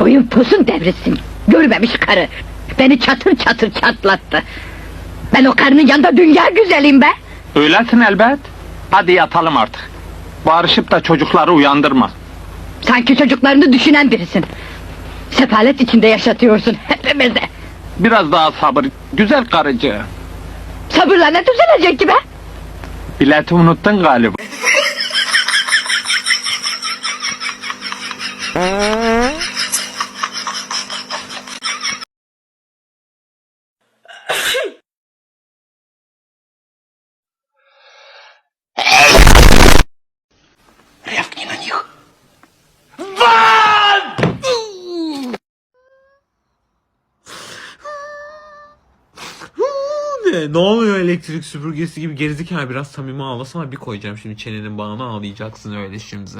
Boyun posun devrilsin. Görmemiş karı. Beni çatır çatır çatlattı. Ben o karının yanında dünya güzeliyim be. Öylesin elbet. Hadi yatalım artık. Barışıp da çocukları uyandırma. Sanki çocuklarını düşünen birisin. Sefalet içinde yaşatıyorsun hepimizi. Biraz daha sabır. Güzel karıcı. Sabırla ne düzelecek ki be? Bileti unuttun galiba. Ne? Oluyor elektrik süpürgesi gibi gerizekalı biraz samimi ağlasana bir koyacağım şimdi çenenin bağını ağlayacaksın öyle şimdi.